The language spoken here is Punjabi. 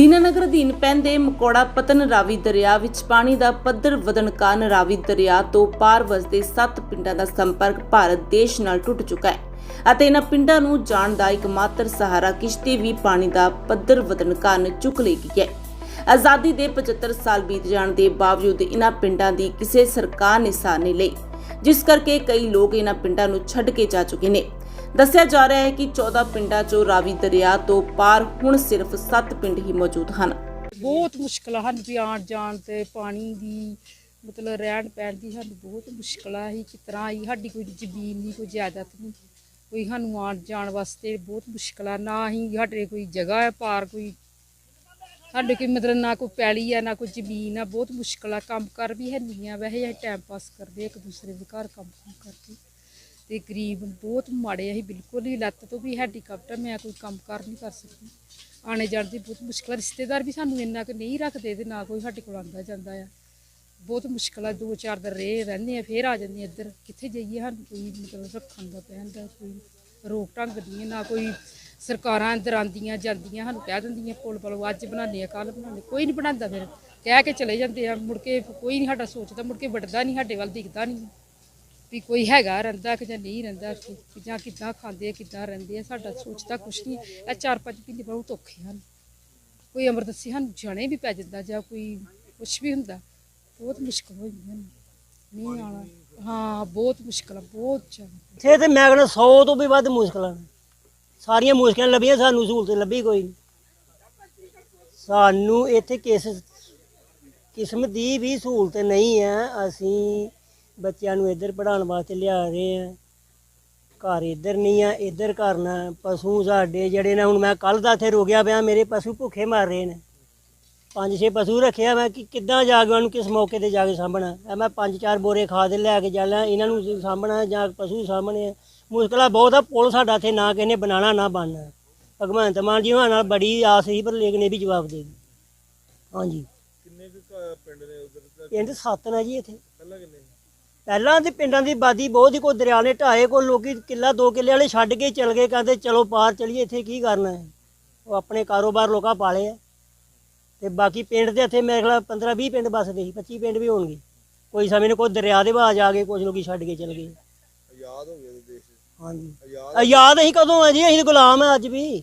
ਦੀਨਾਨਗਰ ਅਧੀਨ ਪੈਂਦੇ ਮਕੌੜਾ ਪਤਨ ਰਾਵੀ ਦਰਿਆ ਵਿੱਚ ਪਾਣੀ ਦਾ ਪੱਧਰ ਵਧਣ ਕਾਰਨ ਰਾਵੀ ਦਰਿਆ ਤੋਂ ਪਾਰ ਵਸਦੇ 7 ਪਿੰਡਾਂ ਦਾ ਸੰਪਰਕ ਭਾਰਤ ਦੇਸ਼ ਨਾਲ ਟੁੱਟ ਚੁੱਕਾ ਹੈ ਅਤੇ ਇਹਨਾਂ ਪਿੰਡਾਂ ਨੂੰ ਜਾਣ ਦਾ ਇਕਮਾਤਰ ਸਹਾਰਾ ਕਿਸ਼ਤੀ ਵੀ ਪਾਣੀ ਦਾ ਪੱਧਰ ਵਧਣ ਕਾਰਨ ਚੁੱਕ ਲਈ ਗਈ ਹੈ। ਆਜ਼ਾਦੀ ਦੇ 75 ਸਾਲ ਬੀਤ ਜਾਣ ਦੇ ਬਾਵਜੂਦ ਇਹਨਾਂ ਪਿੰਡਾਂ ਦੀ ਕਿਸੇ ਸਰਕਾਰ ਨੇ ਸਾਰ ਨਹੀਂ ਲਈ, ਜਿਸ ਕਰਕੇ ਕਈ ਲੋਕ ਇਹਨਾਂ ਪਿੰਡਾਂ ਨੂੰ ਛੱਡ ਕੇ ਜਾ ਚੁੱਕੇ ਨੇ। ਦੱਸਿਆ ਜਾ ਰਿਹਾ ਹੈ ਕਿ 14 ਪਿੰਡਾਂ 'ਚੋਂ ਰਾਵੀ ਦਰਿਆ ਤੋਂ ਪਾਰ ਹੁਣ ਸਿਰਫ 7 ਪਿੰਡ ਹੀ ਮੌਜੂਦ ਹਨ। ਬਹੁਤ ਮੁਸ਼ਕਲਾਂ ਹਨ ਵੀ ਆਉਣ ਜਾਣ ਤੇ ਪਾਣੀ ਦੀ, ਮਤਲਬ ਰਹਿਣ ਪੈਣ ਦੀ ਸਾਨੂੰ ਬਹੁਤ ਮੁਸ਼ਕਲ ਆ। ਕਿਸ ਤਰ੍ਹਾਂ ਆਈ, ਸਾਡੀ ਕੋਈ ਜ਼ਮੀਨ ਨਹੀਂ, ਕੋਈ ਜਾਇਦਾਦ ਨਹੀਂ। ਕੋਈ ਸਾਨੂੰ ਆਉਣ ਜਾਣ ਵਾਸਤੇ ਬਹੁਤ ਮੁਸ਼ਕਲ ਆ। ਨਾ ਹੀ ਸਾਡੇ ਕੋਈ ਜਗ੍ਹਾ ਹੈ ਪਾਰ ਕੋਈ। ਸਾਡੇ ਕੋਈ ਮਤਲਬ ਨਾ ਕੋਈ ਪੈਲੀ ਆ, ਨਾ ਕੋਈ ਜ਼ਮੀਨ ਆ। ਬਹੁਤ ਮੁਸ਼ਕਲ ਆ। ਕੰਮ ਕਰ ਵੀ ਹੈ ਨਹੀਂ ਆ। ਵੈਸੇ ਅਸੀਂ ਟਾਈਮ ਪਾਸ ਕਰਦੇ ਇੱਕ ਦੂਸਰੇ ਦੇ ਘਰ ਕੰਮ ਕੰਮ ਕਰਦੇ ਤੇ ਗਰੀਬ ਬਹੁਤ ਮਾੜੇ ਅਸੀਂ ਬਿਲਕੁਲ ਹੀ ਲੱਤ ਤੋਂ ਵੀ ਹੈਂਡੀਕੈਪਟ ਮੈਂ ਕੋਈ ਕੰਮ ਕਰ ਨਹੀਂ ਕਰ ਸਕਦੀ। ਆਣੇ ਜਾਣ ਦੀ ਬਹੁਤ ਮੁਸ਼ਕਲ ਰਿਸ਼ਤੇਦਾਰ ਵੀ ਸਾਨੂੰ ਇੰਨਾ ਕੁ ਨਹੀਂ ਰੱਖਦੇ ਤੇ ਨਾ ਕੋਈ ਸਾਡੇ ਕੋਲ ਆਉਂਦਾ ਜਾਂਦਾ ਆ। ਬਹੁਤ ਮੁਸ਼ਕਲ ਆ, ਦੋ ਚਾਰ ਦਿਨ ਰਹੇ ਰਹਿੰਦੇ ਆ, ਫੇਰ ਆ ਜਾਂਦੇ ਇੱਧਰ। ਕਿੱਥੇ ਜਾਈਏ ਸਾਨੂੰ ਕੋਈ ਮਤਲਬ ਰੱਖਣ ਦਾ ਪੈਣ ਦਾ ਕੋਈ ਰੋਕ ਢੰਗ ਨਹੀਂ ਨਾ ਕੋਈ ਸਰਕਾਰਾਂ ਅੰਦਰ ਆਉਂਦੀਆਂ, ਜਾਂਦੀਆਂ, ਸਾਨੂੰ ਕਹਿ ਦਿੰਦੀਆਂ, ਪੁਲ ਪਲੋ ਅੱਜ ਬਣਾਉਂਦੇ ਆ ਕੱਲ ਬਣਾਉਂਦੇ, ਕੋਈ ਨਹੀਂ ਬਣਾਉਂਦਾ ਫਿਰ। ਕਹਿ ਕੇ ਚਲੇ ਜਾਂਦੇ ਆ, ਮੁੜ ਕੇ ਕੋਈ ਨਹੀਂ ਸਾਡਾ ਸੋਚਦਾ, ਮੁੜ ਕੇ ਵੜਦਾ ਨਹੀਂ, ਸਾਡੇ ਵੱਲ ਦਿਖਦਾ ਨਹੀਂ। ਵੀ ਕੋਈ ਹੈਗਾ ਰਹਿੰਦਾ ਕਿ ਜਾਂ ਨਹੀਂ ਰਹਿੰਦਾ ਕਿ ਜਾਂ ਕਿੱਦਾਂ ਖਾਂਦੇ ਆ, ਕਿੱਦਾਂ ਰਹਿੰਦੇ ਆ, ਸਾਡਾ ਸੋਚਦਾ ਕੁਛ ਨਹੀਂ। ਇਹ ਚਾਰ ਪੰਜ ਮਹੀਨੇ ਬਹੁਤ ਔਖੇ ਹਨ। ਕੋਈ ਐਮਰਜੈਂਸੀ ਸਾਨੂੰ ਜਾਣੇ ਵੀ ਪੈ ਜਾਂਦਾ ਜਾਂ ਕੋਈ ਕੁਛ ਵੀ ਹੁੰਦਾ, ਬਹੁਤ ਮੁਸ਼ਕਲ ਹੋ ਜਾਂਦੀ ਹਨ। ਨਹੀਂ ਆਉਣਾ, ਹਾਂ, ਬਹੁਤ ਮੁਸ਼ਕਲ ਆ, ਬਹੁਤ ਜ਼ਿਆਦਾ। ਇੱਥੇ ਤੇ ਮੈਂ ਕਹਿੰਦਾ 100 ਤੋਂ ਵੀ ਵੱਧ ਮੁਸ਼ਕਲਾਂ ਨੇ। ਸਾਰੀਆਂ ਮੁਸ਼ਕਲਾਂ ਲੱਭੀਆਂ, ਸਾਨੂੰ ਸਹੂਲਤ ਲੱਭੀ ਕੋਈ। ਨਹੀਂ ਸਾਨੂੰ ਇੱਥੇ ਕਿਸ ਕਿਸਮ ਦੀ ਵੀ ਸਹੂਲਤ ਨਹੀਂ ਹੈ ਅਸੀਂ ਬੱਚਿਆਂ ਨੂੰ ਇੱਧਰ ਪੜਾਉਣ ਵਾਸਤੇ ਲਿਆ ਰਹੇ ਹਾਂ ਘਰ ਇੱਧਰ ਨਹੀਂ ਆ ਇੱਧਰ ਕਰਨਾ ਪਸ਼ੂ ਸਾਡੇ ਜਿਹੜੇ ਨੇ ਹੁਣ ਮੈਂ ਕੱਲ ਦਾ ਇੱਥੇ ਰੁਕਿਆ ਪਿਆ ਮੇਰੇ ਪਸ਼ੂ ਭੁੱਖੇ ਮਰ ਰਹੇ ਨੇ। ਪੰਜ ਛੇ ਪਸ਼ੂ ਰੱਖਿਆ ਮੈਂ ਕਿ ਕਿੱਦਾਂ ਜਾ ਕੇ ਉਹਨੂੰ ਕਿਸ ਮੌਕੇ ਤੇ ਜਾ ਕੇ ਸਾਂਭਣਾ? ਇਹ ਮੈਂ ਪੰਜ ਚਾਰ ਬੋਰੇ ਖਾਦ ਲੈ ਕੇ ਜਾਣਾ ਇਹਨਾਂ ਨੂੰ ਸਾਂਭਣਾ ਜਾਂ ਪਸ਼ੂ ਸਾਂਭਣੇ ਆ। ਮੁਸ਼ਕਲਾਂ ਬਹੁਤ ਆ ਪੁਲ ਸਾਡਾ ਇੱਥੇ ਨਾ ਕਿਸੇ ਨੇ ਬਣਾਉਣਾ ਨਾ ਬਣਨਾ। ਭਗਵੰਤ ਮਾਨ ਜੀ ਹੋਣਾ ਨਾਲ ਬੜੀ ਆਸ ਸੀ ਪਰ ਲੇਕਿਨ ਇਹ ਵੀ ਜਵਾਬ ਦੇ ਗਏ। ਹਾਂਜੀ। ਕਿੰਨੇ ਕੁ ਪਿੰਡ ਨੇ ਉਧਰ? ਪਿੰਡ ਸੱਤ ਨੇ ਜੀ ਇੱਥੇ। ਪਹਿਲਾਂ ਕਿੰਨੇ? ਪਹਿਲਾਂ ਤੇ ਪਿੰਡਾਂ ਦੀ ਆਬਾਦੀ ਬਹੁਤ ਹੀ ਕੋਈ ਦਰਿਆ ਨੇ ਢਾਏ ਕੋਈ ਲੋਕੀ ਕਿੱਲਾ ਦੋ ਕਿੱਲੇ ਵਾਲੇ ਛੱਡ ਕੇ ਚਲ ਗਏ ਕਹਿੰਦੇ ਚਲੋ ਪਾਰ ਚਲੀਏ ਇੱਥੇ ਕੀ ਕਰਨਾ ਹੈ? ਉਹ ਆਪਣੇ ਕਾਰੋਬਾਰ ਲੋਕਾਂ ਪਾਲੇ ਆ। ਤੇ ਬਾਕੀ ਪਿੰਡ ਦੇ ਇੱਥੇ ਮੇਰੇ ਖਿਆਲ 15 20 ਪਿੰਡ ਬਸਦੇ ਸੀ 25 ਪਿੰਡ ਵੀ ਹੋਣਗੇ। ਕੋਈ ਸਮੇਂ ਨੂੰ ਕੋਈ ਦਰਿਆ ਦੇ ਬਾਜ ਆ ਗਏ ਕੁਝ ਲੋਕੀ ਛੱਡ ਕੇ ਚਲ ਗਏ। ਆਜ਼ਾਦ ਹੋ ਗਿਆ ਦੇਸ਼ ਹਾਂਜੀ। ਆਜ਼ਾਦ ਅਸੀਂ ਕਦੋਂ ਆ ਜੀ? ਅਸੀਂ ਗੁਲਾਮ ਆ ਅੱਜ ਵੀ।